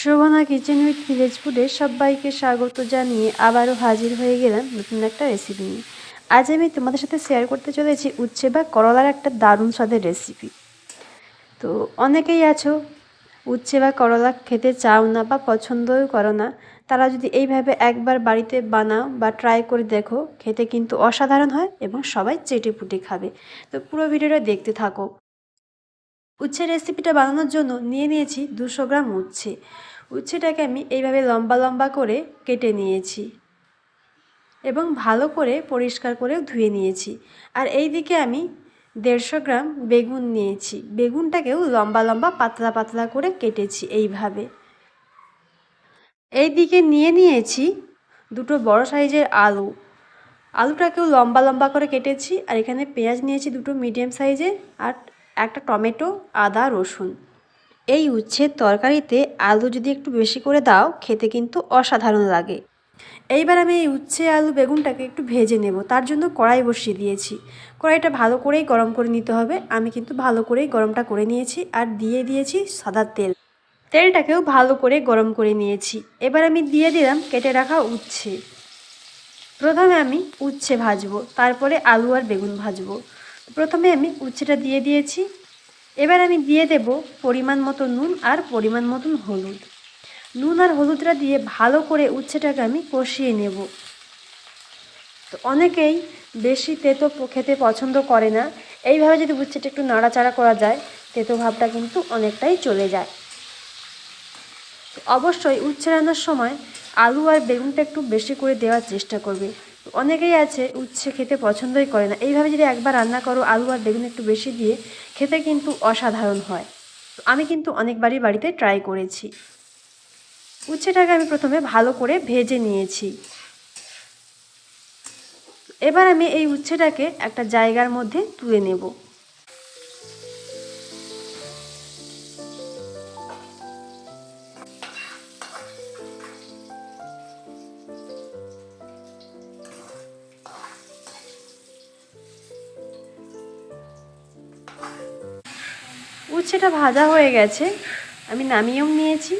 Shobhana kitchen with ফুডে সবাইকে স্বাগত জানিয়ে আবারও হাজির হয়ে গেলাম নতুন একটা রেসিপি নিয়ে। আজ আমি তোমাদের সাথে শেয়ার করতে চলেছি উচ্ছে বা করলার একটা দারুণ স্বাদের রেসিপি তো অনেকেই আছো, উচ্ছে বা করলা খেতে চাও না বা পছন্দও করো না, তারা যদি এইভাবে একবার বাড়িতে বানাও বা ট্রাই করে দেখো, খেতে কিন্তু অসাধারণ হয় এবং সবাই চেটে পুটে খাবে। তো পুরো ভিডিওটা দেখতে থাকো। উচ্ছে রেসিপিটা বানানোর জন্য নিয়ে নিয়েছি দুশো গ্রাম উচ্ছে। উচ্ছেটাকে আমি এইভাবে লম্বা লম্বা করে কেটে নিয়েছি এবং ভালো করে পরিষ্কার করে ধুয়ে নিয়েছি। আর এই দিকে আমি দেড়শো গ্রাম বেগুন নিয়েছি। বেগুনটাকেও লম্বা লম্বা পাতলা পাতলা করে কেটেছি এইভাবে। এই দিকে নিয়ে নিয়েছি দুটো বড় সাইজের আলু। আলুটাকেও লম্বা লম্বা করে কেটেছি আর এখানে পেঁয়াজ নিয়েছি দুটো মিডিয়াম সাইজের আর একটা টমেটো, আদা, রসুন। এই উচ্ছের তরকারিতে আলু যদি একটু বেশি করে দাও, খেতে কিন্তু অসাধারণ লাগে। এইবার আমি এই উচ্ছে আলু বেগুনটাকে একটু ভেজে নেব। তার জন্য কড়াই বসিয়ে দিয়েছি। কড়াইটা ভালো করেই গরম করে নিতে হবে। আমি কিন্তু ভালো করেই গরমটা করে নিয়েছি আর দিয়ে দিয়েছি সাদা তেল। তেলটাকেও ভালো করে গরম করে নিয়েছি। এবার আমি দিয়ে দিলাম কেটে রাখা উচ্ছে। প্রথমে আমি উচ্ছে ভাজবো, তারপরে আলু আর বেগুন ভাজবো। প্রথমে আমি উচ্ছেটা দিয়ে দিয়েছি। এবার আমি দিয়ে দেব পরিমাণ মতো নুন আর পরিমাণ মতন হলুদ। নুন আর হলুদটা দিয়ে ভালো করে উচ্ছেটাকে আমি কষিয়ে নেব। তো অনেকেই বেশি তেতো খেতে পছন্দ করে না। এইভাবে যদি উচ্ছেটা একটু নাড়াচাড়া করা যায়, তেতো ভাবটা কিন্তু অনেকটাই চলে যায়। অবশ্যই উচ্ছে রান্নার সময় আলু আর বেগুনটা একটু বেশি করে দেওয়ার চেষ্টা করবে। অনেকেই আছে, উচ্ছে খেতে পছন্দই করে না। এইভাবে যদি একবার রান্না করো, আলু আর বেগুন একটু বেশি দিয়ে, খেতে কিন্তু অসাধারণ হয়। আমি কিন্তু অনেকবারই বাড়িতে ট্রাই করেছি। উচ্ছেটাকে আমি প্রথমে ভালো করে ভেজে নিয়েছি। এবার আমি এই উচ্ছেটাকে একটা জায়গার মধ্যে তুলে নেব। উচ্ছেটা ভাজা হয়ে গেছে, আমি নামিয়েও নিয়েছি।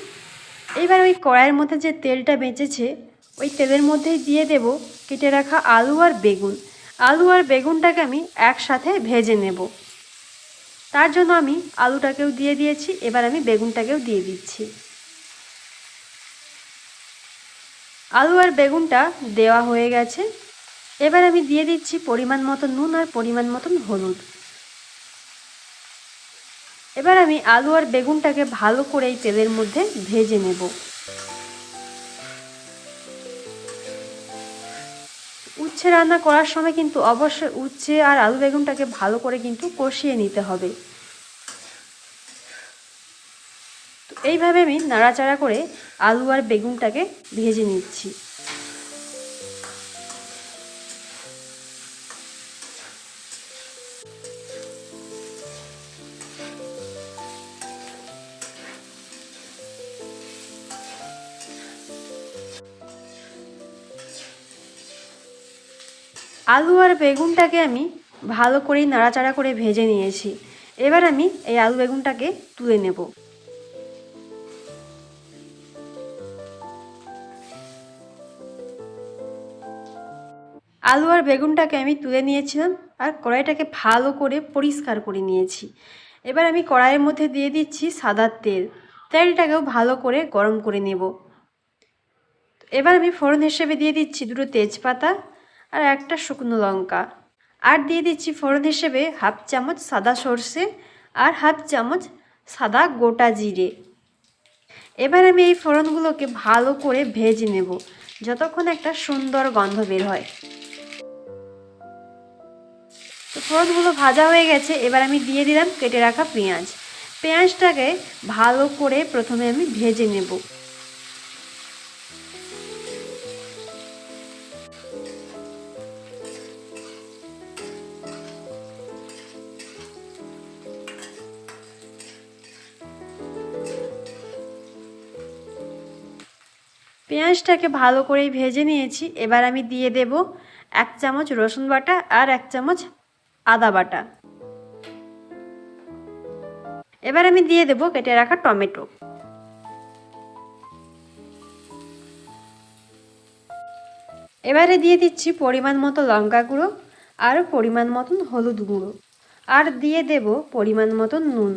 এবার ওই কড়াইয়ের মধ্যে যে তেলটা বেঁচেছে, ওই তেলের মধ্যেই দিয়ে দেব কেটে রাখা আলু আর বেগুন। আলু আর বেগুনটাকে আমি একসাথে ভেজে নেব। তার জন্য আমি আলুটাকেও দিয়ে দিয়েছি, এবার আমি বেগুনটাকেও দিয়ে দিচ্ছি। আলু আর বেগুনটা দেওয়া হয়ে গেছে। এবার আমি দিয়ে দিচ্ছি পরিমাণ মতো নুন আর পরিমাণ মতন হলুদ। এবার আমি আলু আর বেগুনটাকে ভালো করে এই তেলের মধ্যে ভেজে নেব। উচ্ছে রান্না করার সময় কিন্তু অবশ্যই উচ্ছে আর আলু বেগুনটাকে ভালো করে কিন্তু কষিয়ে নিতে হবে। তো এইভাবে আমি নাড়াচাড়া করে আলু আর বেগুনটাকে ভেজে নিচ্ছি। আলু আর বেগুনটাকে আমি ভালো করেই নাড়াচাড়া করে ভেজে নিয়েছি। এবার আমি এই আলু বেগুনটাকে তুলে নেব। আলু আর বেগুনটাকে আমি তুলে নিয়েছিলাম আর কড়াইটাকে ভালো করে পরিষ্কার করে নিয়েছি। এবার আমি কড়াইয়ের মধ্যে দিয়ে দিচ্ছি সাদা তেল। তেলটাকেও ভালো করে গরম করে নেব। এবার আমি ফোড়ন হিসেবে দিয়ে দিচ্ছি দুটো তেজপাতা আর একটা শুকনো লঙ্কা। আর দিয়ে দিচ্ছি ফোড়ন হিসেবে হাফ চামচ সাদা সর্ষে আর হাফ চামচ সাদা গোটা জিরে। এবার আমি এই ফোড়নগুলোকে ভালো করে ভেজে নেব, যতক্ষণ একটা সুন্দর গন্ধ বের হয়। তো ফোড়নগুলো ভাজা হয়ে গেছে, এবার আমি দিয়ে দিলাম কেটে রাখা পেঁয়াজ। পেঁয়াজটাকে ভালো করে প্রথমে আমি ভেজে নেব। পেঁয়াজটাকে ভালো করে ভেজে নিয়েছি। এবার আমি দিয়ে দেব এক চামচ রসুন বাটা আর এক চামচ আদা বাটা। এবার আমি দিয়ে দেব কেটে রাখা টমেটো। এবারে দিয়ে দিচ্ছি পরিমাণ মতো লঙ্কা গুঁড়ো আর পরিমাণ মতন হলুদ গুঁড়ো। আর দিয়ে দেব পরিমাণ মতন নুন।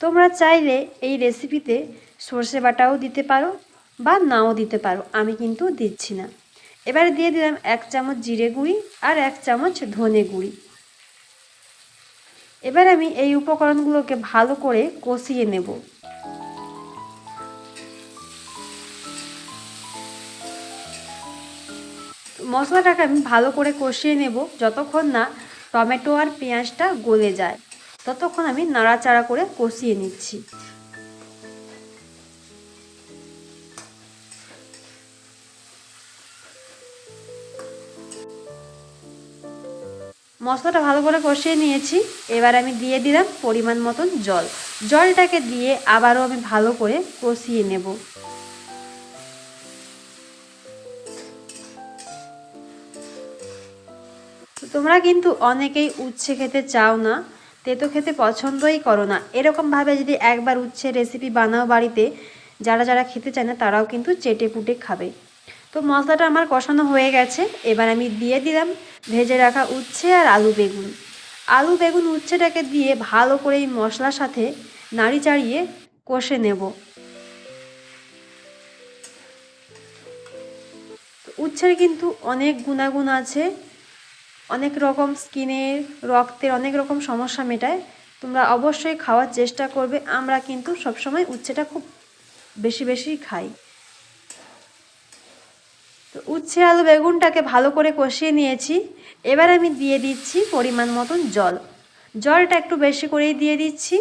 তোমরা চাইলে এই রেসিপিতে সর্ষে বাটাও দিতে পারো। বা নাও দিতে পারো, আমি কিন্তু দিচ্ছি না। এবারে দিয়ে দিলাম এক চামচ জিরে গুঁড়ি আর এক চামচ ধনে গুঁড়ি। এবার আমি এই উপকরণগুলোকে ভালো করে কষিয়ে নেব। মশলাটাকে আমি ভালো করে কষিয়ে নেব যতক্ষণ না টমেটো আর পেঁয়াজটা গলে যায়, ততক্ষণ আমি নাড়াচাড়া করে কষিয়ে নিচ্ছি। মশলাটা ভালো করে কষিয়ে নিয়েছি। এবার আমি দিয়ে দিলাম পরিমাণ মতন জল। জলটাকে দিয়ে আবারও আমি ভালো করে কষিয়ে নেব। তোমরা কিন্তু অনেকেই উচ্ছে খেতে চাও না, তেতো খেতে পছন্দই করো না। এরকমভাবে যদি একবার উচ্ছে রেসিপি বানাও বাড়িতে, যারা যারা খেতে চায় না, তারাও কিন্তু চেটে পুটে খাবে। তো মশলাটা আমার কষানো হয়ে গেছে। এবার আমি দিয়ে দিলাম ভেজে রাখা উচ্ছে আর আলু বেগুন। আলু বেগুন উচ্ছেটাকে দিয়ে ভালো করে এই মশলার সাথে নাড়ি চাড়িয়ে কষে নেব। উচ্ছের কিন্তু অনেক গুণাগুণ আছে। অনেক রকম স্কিনের রক্তের অনেক রকম সমস্যা মেটায়। তোমরা অবশ্যই খাওয়ার চেষ্টা করবে। আমরা কিন্তু সবসময় উচ্ছেটা খুব বেশি বেশি খাই। তো উচ্ছে আলু বেগুনটাকে ভালো করে কষিয়ে নিয়েছি। এবার আমি দিয়ে দিচ্ছি পরিমাণ মতন জল। জলটা একটু বেশি করেই দিয়ে দিচ্ছি।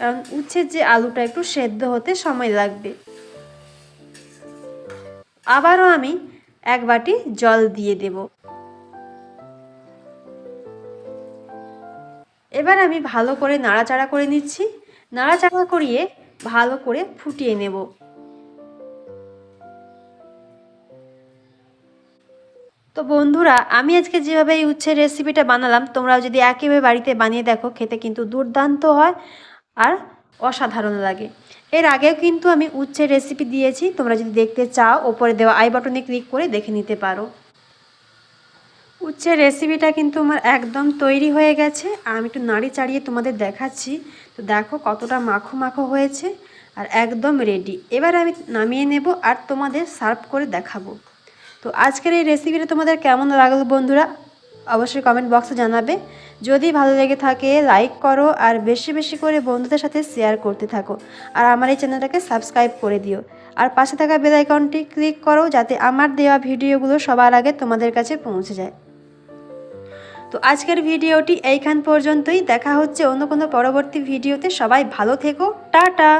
কারণ উচ্ছের যে আলুটা একটু সেদ্ধ হতে সময় লাগবে। আবারও আমি এক বাটি জল দিয়ে দেব। এবার আমি ভালো করে নাড়াচাড়া করে নিচ্ছি। নাড়াচাড়া করিয়ে ভালো করে ফুটিয়ে নেব। তো বন্ধুরা, আমি আজকে যেভাবে এই উচ্ছের রেসিপিটা বানালাম, তোমরাও যদি একইভাবে বাড়িতে বানিয়ে দেখো, খেতে কিন্তু দুর্দান্ত হয় আর অসাধারণ লাগে। এর আগেও কিন্তু আমি উচ্ছের রেসিপি দিয়েছি, তোমরা যদি দেখতে চাও, ওপরে দেওয়া আই বাটনে ক্লিক করে দেখে নিতে পারো। উচ্ছের রেসিপিটা কিন্তু আমার একদম তৈরি হয়ে গেছে আমি একটু নাড়ি চাড়িয়ে তোমাদের দেখাচ্ছি। তো দেখো কতটা মাখো মাখো হয়েছে, আর একদম রেডি এবার আমি নামিয়ে নেব আর তোমাদের সার্ভ করে দেখাবো। তো আজকের এই রেসিপিটা তোমাদের কেমন লাগল বন্ধুরা? অবশ্যই কমেন্ট বক্সে জানাবে। যদি ভালো লেগে থাকে লাইক করো আর বেশি বেশি করে বন্ধুদের সাথে শেয়ার করতে থাকো। আর আমার এই চ্যানেলটাকে সাবস্ক্রাইব করে দিও। আর পাশে থাকা বেল আইকনটি ক্লিক করো যাতে আমার দেওয়া ভিডিওগুলো সবার আগে তোমাদের কাছে পৌঁছে যায়। তো আজকের ভিডিওটি এইখান পর্যন্তই। দেখা হচ্ছে অন্য কোনো পরবর্তী ভিডিওতে সবাই ভালো থেকো। টাটা!